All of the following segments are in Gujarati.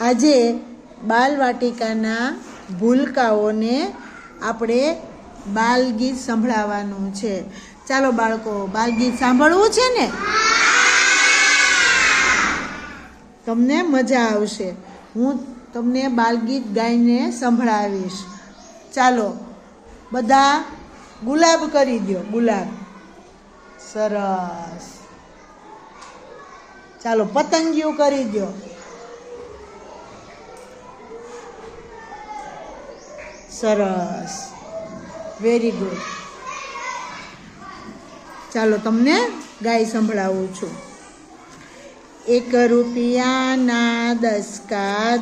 આજે બાલવાટિકાના ભૂલકાઓને આપણે બાલગીત સંભળાવવાનું છે. ચાલો બાળકો, બાલગીત સાંભળવું છે ને? તમને મજા આવશે. હું તમને બાલગીત ગાઈને સંભળાવીશ. ચાલો, બધા ગુલાબ કરી દો ગુલાબ. સરસ. ચાલો, પતંગિયું કરી દો સરસ. વેરી ગુડ ચાલો તમને ગાય સંભળાવું છું. એક રૂપિયાના દસ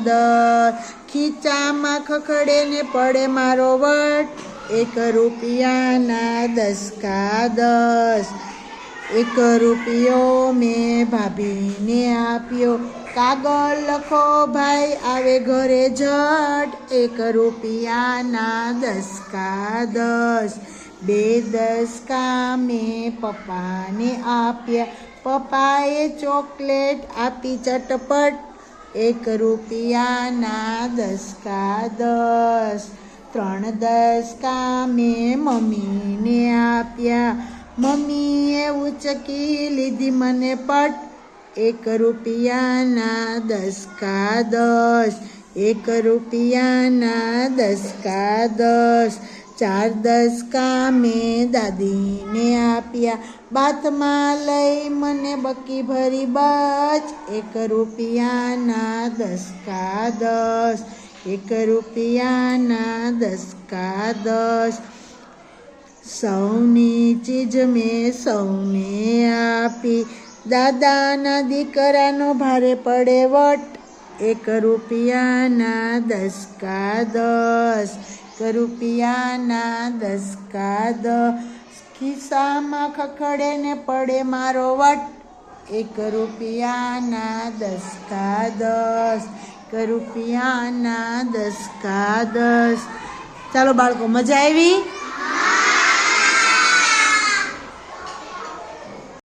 દર. ખીચામાં ખખડે ને પડે મારો વટ. એક રૂપિયાના દસ. કાદસ એક રૂપિયો મેં ભાભીને આપ્યો. કાગળ લખો ભાઈ, આવે ઘરે જટ એક રૂપિયાના દસ કા દસ. બે દસ કા મેં પપ્પાને આપ્યા. પપ્પાએ ચોકલેટ આપી ચટપટ. એક રૂપિયાના દસ કા દસ. ત્રણ દસ કા મેં મમ્મીને આપ્યા. મમ્મીએ ઉચકી લીધી મને પટ. એક રૂપિયાના દસ કા દસ, એક રૂપિયાના દસ કા દસ. ચાર દસ કા મેં દાદીને આપ્યા. બાથમાં લઈ મને બકી ભરી બચ. એક રૂપિયાના દસ કા દસ, એક રૂપિયાના દસ કા દસ. સૌની ચીજ મેં સૌને આપી. દાદાના દીકરાનો ભારે પડે વટ. એક રૂપિયાના દસ. કા દસ રૂપિયાના દસ કા દસ. ખિસ્સામાં ખખડે ને પડે મારો વટ. એક રૂપિયાના દસ. કા દસ રૂપિયાના દસ કા દસ. ચાલો બાળકો, મજા આવી?